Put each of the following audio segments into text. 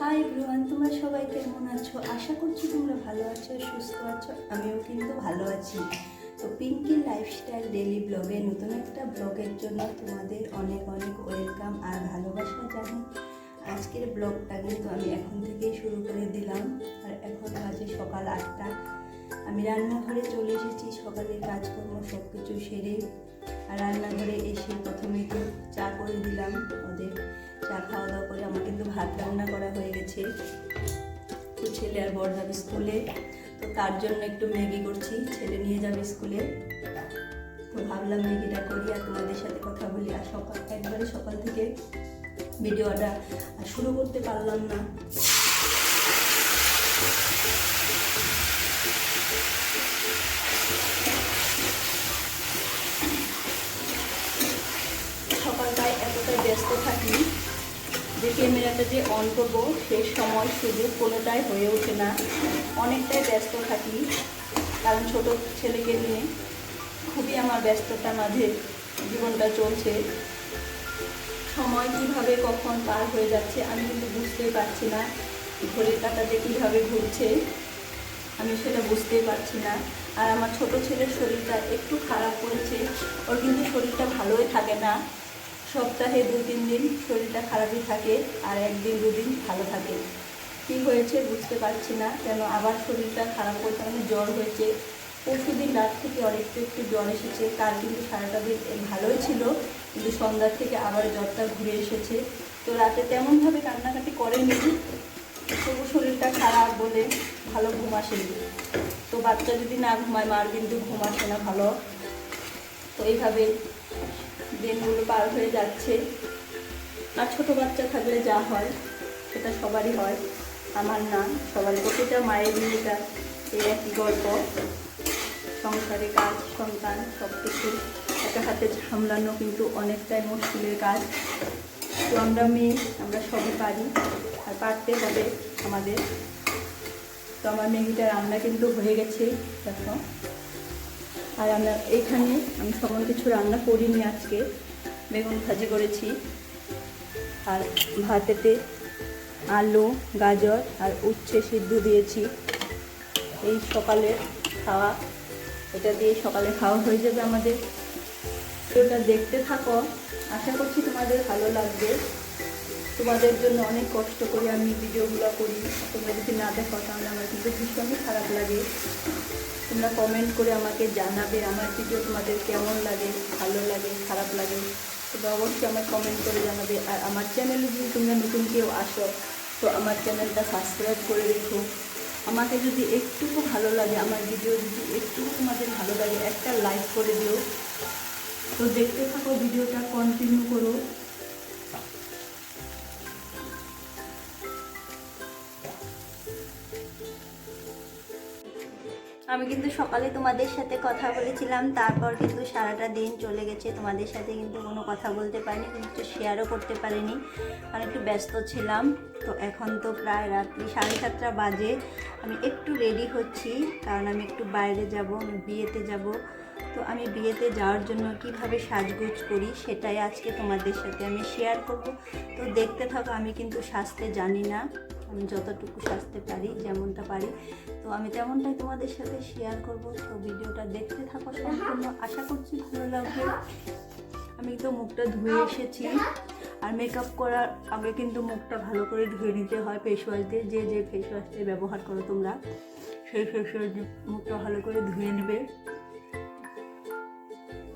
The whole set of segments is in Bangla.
হাই এভরিওয়ান তোমরা সবাই কেমন আছো? আশা করছি তোমরা ভালো আছো, সুস্থ আছো, আমিও কিন্তু ভালো আছি। তো পিঙ্কি লাইফস্টাইল ডেলি ব্লগে নতুন একটা ব্লগের জন্য তোমাদের অনেক অনেক ওয়েলকাম আর ভালোবাসা জানি আজকের ব্লগটা কিন্তু আমি এখন থেকেই শুরু করে দিলাম। আর এখন বাজে সকাল আটটা। আমি রান্নাঘরে চলে এসেছি, সকালের কাজকর্ম সব কিছু সেরে। আর রান্নাঘরে এসে প্রথমে একটু চা করে দিলাম ওদের। চা খাওয়া দাওয়া করে আমার কিন্তু ভাত রান্না করা হয়ে গেছে। তো ছেলে আর বড় যাবে স্কুলে, তো তার জন্য একটু ম্যাগি করছি। ছেলে নিয়ে যাবে স্কুলে। তো ভাবলাম ম্যাগিটা করি আর তোমাদের সাথে কথা বলি। আর সকাল, একবারে সকাল থেকে ভিডিওটা শুরু করতে পারলাম না। সকালটায় এতটাই ব্যস্ত থাকি। যে ক্যামেরাটা যে অন করব, সেই সময় শুধু কোনোটাই হয়ে ওঠে না। অনেকটাই ব্যস্ত থাকি, কারণ ছোট ছেলেকে নিয়ে খুবই আমার ব্যস্ততার মাঝে জীবনটা চলছে। সময় কীভাবে কখন পার হয়ে যাচ্ছে, আমি কিন্তু বুঝতেই পারছি না, ঘড়ির কাঁটা যে কীভাবে ঘুরছে, আমি সেটা বুঝতেই পারছি না। আর আমার ছোট ছেলের শরীরটা একটু খারাপ করেছে, ওর কিন্তু শরীরটা ভালোই থাকে না। সপ্তাহে দু তিন দিন শরীরটা খারাপই থাকে আর একদিন, দুদিন ভালো থাকে। কী হয়েছে বুঝতে পারছি না, কেন আবার শরীরটা খারাপ করছে মানে জ্বর হয়েছে। পরশু দিন রাত থেকে অনেকটা একটু জ্বর এসেছে, তার কিন্তু সারাটা দিন ভালোই ছিল, কিন্তু সন্ধ্যার থেকে আবার জ্বরটা ঘুরে এসেছে। তো রাতে তেমনভাবে কান্নাকাটি করেনি, তবু শরীরটা খারাপ বলে ভালো ঘুম আসেনি। তো বাচ্চা যদি না ঘুমায়, মার কিন্তু ঘুম আসে না ভালো। তো এইভাবে দিনগুলো পার হয়ে যাচ্ছে। আর ছোটো বাচ্চা থাকলে যা হয়, সেটা সবারই হয়। আমার না সবারই প্রতিটা মায়ের মেয়েটা এই একই গল্প। সংসারে কাজ, সন্তান সব কিছু একা হাতে সামলানো কিন্তু অনেকটাই মুশকিলের কাজ। তো আমরা মেয়ে, আমরা সবই পারি, আর পারতে হবে আমাদের। তো আমার ম্যাগিটা রান্না কিন্তু হয়ে গেছে, দেখো। আর আমরা এইখানে আমি সমন কিছু রান্না করিনি আজকে। বেগুন ভাজি করেছি, আর ভাতেতে আলু, গাজর আর উচ্ছে সিদ্ধ দিয়েছি। এই সকালের খাওয়া, এটা দিয়ে সকালে খাওয়া হয়ে যাবে আমাদের। ভিডিওটা দেখতে থাকো। আশা করছি তোমাদের ভালো লাগবে। তোমাদের জন্য অনেক কষ্ট করে আমি ভিডিওগুলো করি। তোমরা যদি না দেখো, তাহলে আমার কিন্তু ভীষণই খারাপ লাগে। তোমরা কমেন্ট করে আমাকে জানাবে, আমার ভিডিও তোমাদের কেমন লাগে, ভালো লাগে, খারাপ লাগে। তোমরা অবশ্যই আমার কমেন্ট করে জানাবে। আর আমার চ্যানেলে যদি তোমরা নতুন কেউ আসো, তো আমার চ্যানেলটা সাবস্ক্রাইব করে রেখো। আমাকে যদি একটুকু ভালো লাগে, আমার ভিডিও যদি একটুকু তোমাদের ভালো লাগে, একটা লাইক করে দিও। তো দেখতে থাকো ভিডিওটা কন্টিনিউ করো। আমি কিন্তু সকালে তোমাদের সাথে কথা বলেছিলাম, তারপর কিন্তু সারাটা দিন চলে গেছে। তোমাদের সাথে কিন্তু কোনো কথা বলতে পারিনি কিন্তু শেয়ারও করতে পারিনি। কারণ একটু ব্যস্ত ছিলাম, তো এখন তো প্রায় রাত্রি সাড়ে সাতটা বাজে। আমি একটু রেডি হচ্ছি, কারণ আমি একটু বাইরে যাব, আমি বিয়েতে যাব। তো আমি বিয়েতে যাওয়ার জন্য কীভাবে সাজগোজ করি সেটাই আজকে তোমাদের সাথে আমি শেয়ার করব। তো দেখতে থাকো, আমি কিন্তু সাজতে জানি না। আমি যতটুকু সাজতে পারি, যেমনটা পারি। তো আমি তেমনটাই তোমাদের সাথে শেয়ার করব। তো ভিডিওটা দেখতে থাকো সম্পূর্ণ। আশা করছি ভালো লাগবে। আমি তো মুখটা ধুয়ে এসেছি। আর মেকআপ করার আগে কিন্তু মুখটা ভালো করে ধুয়ে নিতে হয় ফেস ওয়াশ দিয়ে। যে যে ফেস ওয়াশটা ব্যবহার করো তোমরা, সেই ফেস ওয়াশ দিয়ে মুখটা ভালো করে ধুয়ে নেবে।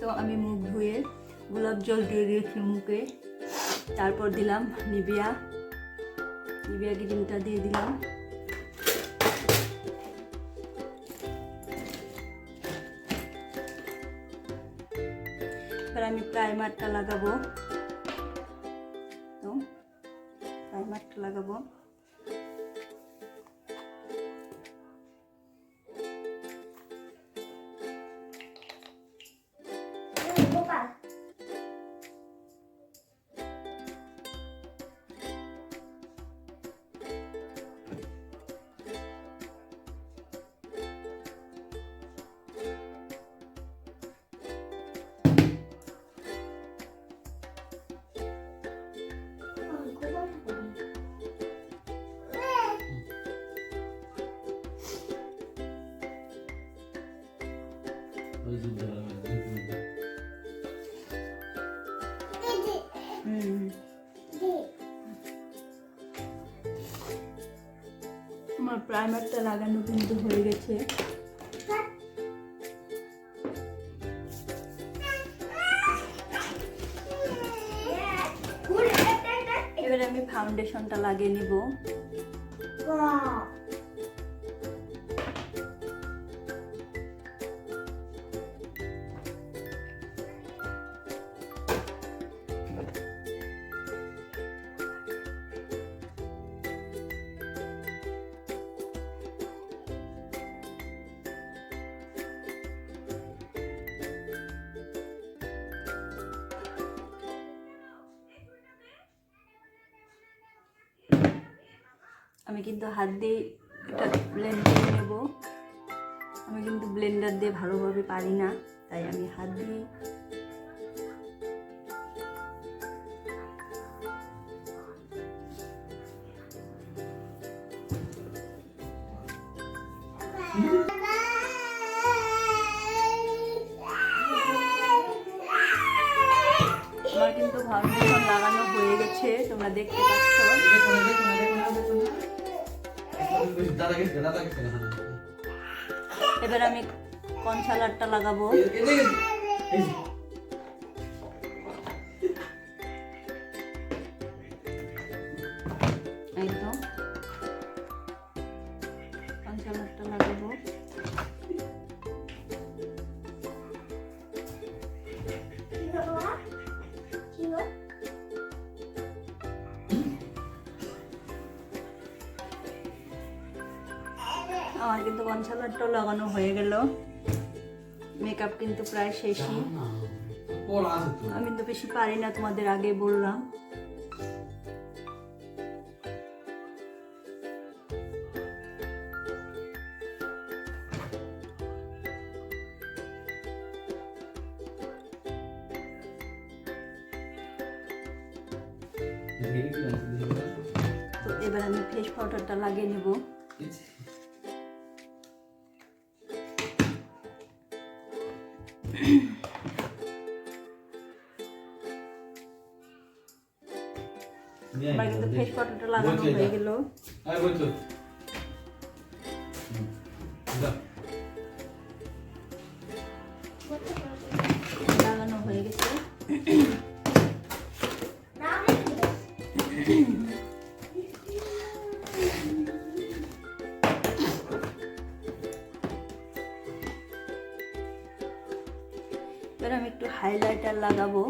তো আমি মুখ ধুয়ে, গোলাপ জল দিয়ে দিয়েছি মুখে। তারপর দিলাম নিবিয়া নিবিয়া ক্রিমটা দিয়ে দিলাম। এবার আমি প্রাইমারটা লাগাবো। তো প্রাইমারটা লাগাবো। আমার প্রাইমারটা লাগানো কিন্তু হয়ে গেছে। এবারে আমি ফাউন্ডেশনটা লাগিয়ে নিব। আমি কিন্তু হাত দিয়ে এটা ব্লেন্ড করে নেব। আমি কিন্তু ব্লেন্ডার দিয়ে ভালোভাবে পারি না, তাই আমি হাত দিয়ে কিন্তু ফাউন্ডেশন লাগানো হয়ে গেছে, তোমরা দেখতে পাচ্ছ। এবার আমি কনসালারটা লাগাবো। এই তো কনসালারটা লাগাবো কনসালারটাও লাগানো হয়ে গেল। মেকআপ কিন্তু প্রায় শেষই। আমি তো বেশি পারি না তোমাদের আগে বললাম। এবার আমি ফেস পাউডারটা লাগিয়ে নেব। ফেস লাগানো হয়ে গেল। লাগানো হয়ে গেছে। এবার আমি একটু হাইলাইটার লাগাবো।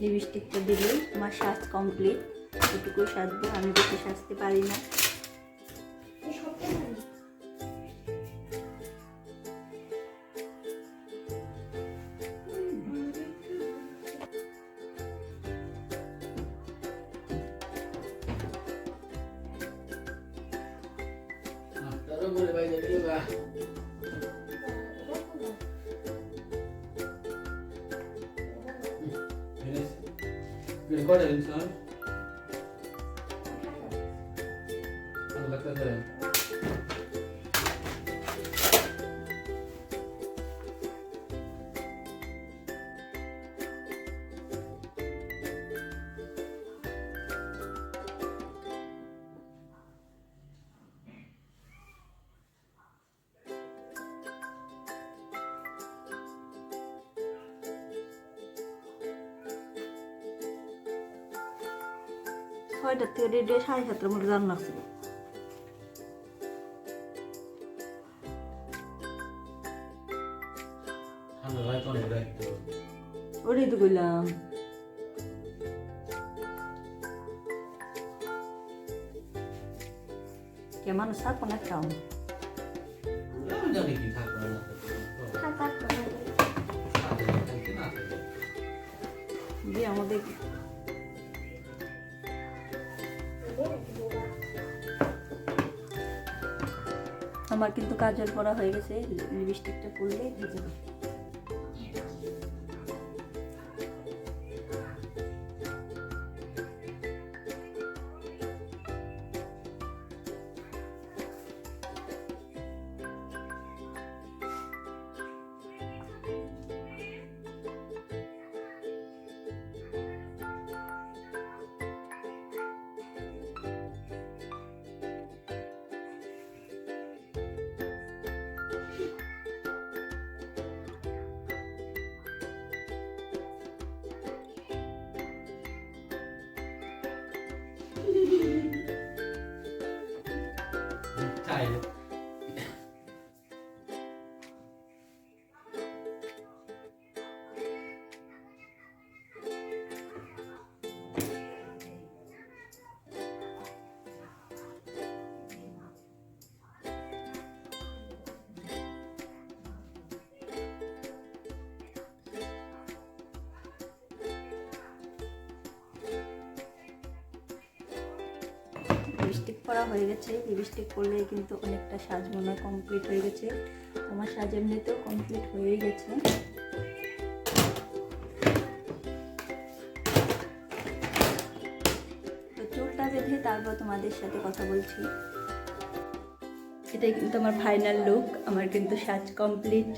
লিপস্টিকটা দিলে আমার সাজ কমপ্লিট এটুকুই সাজবো আমি বেশি সাজতে পারি না তারও বলে ভাই ছয়টার থেকে রেডি সাড়ে সাতটার মধ্যে রান্না ছিল ঠান্ডা লাগে তো ওটাই তো কইলাম। কে মানুষ না খাও দিয়ে আমাদের আমার কিন্তু কাজল পরা হয়ে গেছে লিপস্টিকটা পরলে হয়ে いい? লিপস্টিক করা হয়ে গেছে। লিপস্টিক করলে কিন্তু অনেকটা সাজ মনে কমপ্লিট হয়ে গেছে। আমার সাজ এমনিতেও কমপ্লিট হয়ে গেছে। তো চুলটা বেঁধে তারপর তোমাদের সাথে কথা বলছি। এটাই কিন্তু আমার ফাইনাল লুক আমার কিন্তু সাজ কমপ্লিট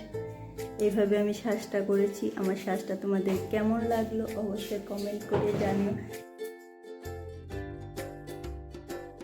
এইভাবে আমি সাজটা করেছি। আমার সাজটা তোমাদের কেমন লাগল অবশ্যই কমেন্ট করে জানিও।